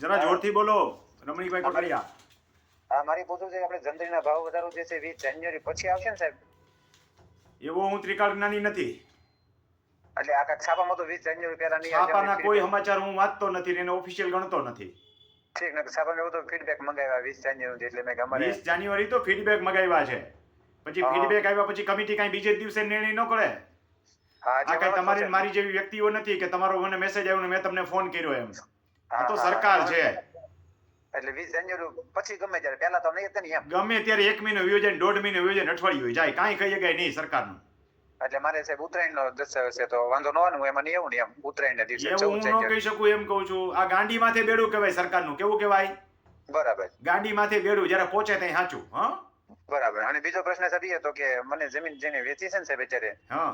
જરા જોરથી બોલો રમણીકભાઈ કોટડિયા હા મારી પૂછવું છે કે આપણે જંત્રીના ભાવ વધારો જે છે વીસ જાન્યુઆરી પછી આવશે ને સાહેબ? એવો હું ત્રિકાળ જ્ઞાની નથી. એટલે આ છાપામાં તો વીસ જાન્યુઆરી પહેલા નહીં છાપાના કોઈ સમાચાર હું વાંચતો નથી એને ઓફિશિયલ ગણતો નથી. ઠીક ને છાપામાં એવું તો ફીડબેક મંગાવ્યા વીસ જાન્યુઆરી એટલે મેં અમારે વીસ જાન્યુઆરી તો ફીડબેક મગાવ્યા છે. પછી ફીડબેક આવ્યા પછી કમિટી કાંઈ બીજે દિવસે નિર્ણય ન કરે. હા આ કઈ તમારી મારી જેવી વ્યક્તિઓ નથી કે તમારો મને મેસેજ આવ્યો ને મેં તમને ફોન કર્યો એમ. આ તો સરકાર છે. એટલે વીસ જાન્યુઆરી પછી ગમે ત્યારે પહેલા તો નહીં હતા ને એમ. ગમે ત્યારે એક મહિનો વયો જાય દોઢ મહિનો વયો જાય અઠવાડિયું જાય. કાંઈ કહી શકાય નહીં સરકારનું. એટલે મારે સાહેબ ઉત્તરાયણ નો દર્શાવે છે તો વાંધો ન હું એમાં નહીં એવું ને એમ ઉત્તરાયણ ના દિવસે હું ન કહી શકું એમ કહું છું. આ ગાંડી માથે બેડું કહેવાય સરકારનું. કેવું કહેવાય? બરાબર. ગાંડી માથે બેડું જ્યારે પહોંચે ત્યાં સાચું હા? બરાબર. અને બીજો પ્રશ્ન સાહેબ એ હતો કે મને જમીન જેને વેચી છે ને સાહેબ અત્યારે હા.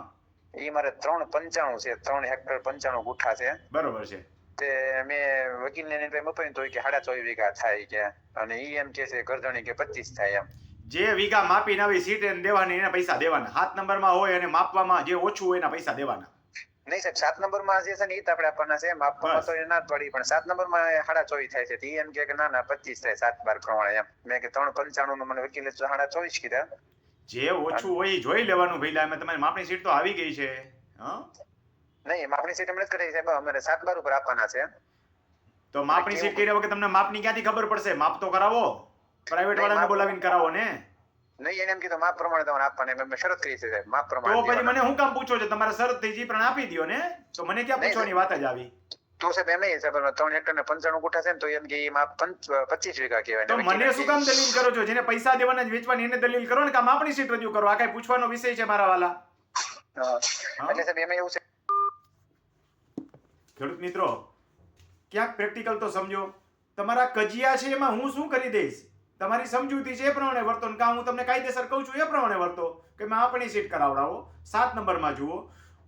એ મારે ત્રણ પંચાણું છે ત્રણ હેક્ટર પંચાણું ગુઠા છે. બરોબર છે. તે મેં વકીલને એમ અપાયું તો કે સાડા ચોવીસ વીઘા થાય કે અને ઈ એમ કે છે કરજણી કે પચીસ થાય એમ. જે વીઘા માપીને આવી સીટ એને દેવાની એના પૈસા દેવાના. સાત નંબરમાં હોય અને માપવામાં જે ઓછું હોય એના પૈસા દેવાના. નહીં સાહેબ સાત નંબરમાં જે છે ને ઈ તો આપણે આપવાના છે માપવામાં તો એ ના જ પડી પણ સાત નંબરમાં સાડા ચોવીસ થાય છે. ઈ એમ કે ના ના પચીસ થાય સાત બાર પ્રમાણે એમ. મેં કે ત્રણ પંચાણું મને વકીલે સાડા ચોવીસ કીધા. જે ઓછું હોય એ જોઈ લેવાનું ભાઈ એમાં તમારી માપણી સીટ તો આવી ગઈ છે. હા? નહીં માપણી સીટ એમણે જ કરી સાહેબ અમારે સાત બાર ઉપર આપવાના છે. તો માપણી સીટ કર્યા વગર તમને માપની ક્યાંથી ખબર પડશે? માપ તો કરાવો. પ્રાઇવેટ વાળાને બોલાવીને કરાવો ને. નહીં એને એમ કીધું માપ પ્રમાણે તમારે આપવાને. મેં શરત કરી છે સાહેબ માપ તો પછી મને હું કામ પૂછો છો? તમારે શરત થઈ જી પણ આપી દો ને. તો મને ક્યાં પૂછવાની વાત જ આવી. તો સાહેબ એમ નહીં સાહેબ ત્રણ હેક્ટર ને પંચાણું ગુઠા છે ને તો એમ કે માપ પચીસ વીઘા કહેવાય. તો મને શું કામ દલીલ કરો છો? જેને પૈસા દેવાના જ વેચવાની એને દલીલ કરો ને કામ આપણી માપણી સીટ રજૂ કરો. આ કઈ પૂછવાનો વિષય છે મારા વાલા? એટલે સાહેબ એમાં એવું છે ખેડૂત મિત્રો, ક્યાંક પ્રેક્ટિકલ તો સમજો. તમારા કજિયા છે એમાં હું શું કરી દઈશ? તમારી સમજૂતી છે એ પ્રમાણે વર્તો કાં હું તમને કાયદેસર કહું છું એ પ્રમાણે વર્તો કે મેં આપણી સીટ કરાવડાવો, સાત નંબરમાં જુઓ.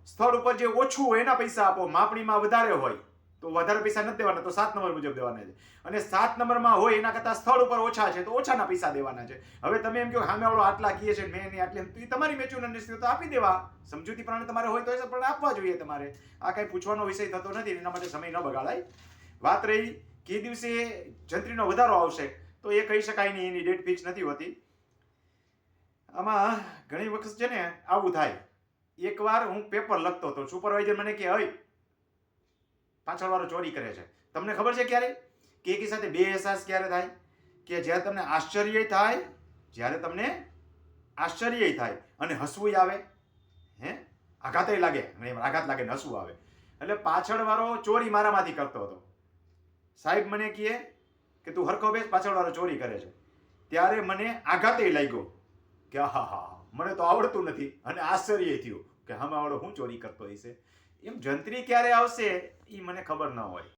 સ્થળ ઉપર જે ઓછું હોય એના પૈસા આપો, માપણીમાં વધારે હોય. તો વધારે પૈસા નથી દેવાના, તો સાત નંબર મુજબ દેવાના છે. અને સાત નંબરમાં હોય એના કરતાં સ્થળ ઉપર ઓછા છે, તો ઓછાના પૈસા દેવાના છે. હવે તમે એમ કહો સામે વાળો આટલા કીએ છે, મેં એની આટલી તો એ તમારી મેચ્યુર અંડરસ્ટેન્ડિંગ તો આપી દેવા. સમજૂતી પ્રમાણે તમારે હોય તો પણ આપવા જોઈએ તમારે. આ કઈ પૂછવાનો વિષય થતો નથી, એના માટે સમય ન બગાડાય. વાત રહી કે દિવસે જંત્રીનો વધારો આવશે, તો એ કહી શકાય નહીં, એની ડેટ ફિક્સ નથી હોતી. આમાં ઘણી વખત છે ને, આવું થાય. એકવાર હું પેપર લખતો હતો સુપરવાઇઝર મને કે હઈ પાછળવાળો ચોરી કરે છે. તમને ખબર છે ક્યારે? કે એકી સાથે બે અહેસાસ ક્યારે થાય? કે જ્યારે તમને આશ્ચર્ય થાય, જ્યારે તમને આશ્ચર્ય થાય અને હસવું આવે, હે? આઘાતે લાગે આઘાત લાગે ને હસવું આવે. એટલે પાછળવાળો ચોરી મારામાંથી કરતો હતો. સાહેબ મને કહે કે તું હરખો બેસ, પાછળવાળો ચોરી કરે છે. ત્યારે મને આઘાતે લાગ્યો કે હા હા મને તો આવડતું નથી અને આશ્ચર્ય થયું કે હામેવાળો હું ચોરી કરતો હશે? એમ જંત્રી ક્યારે આવશે એ મને ખબર ન હોય.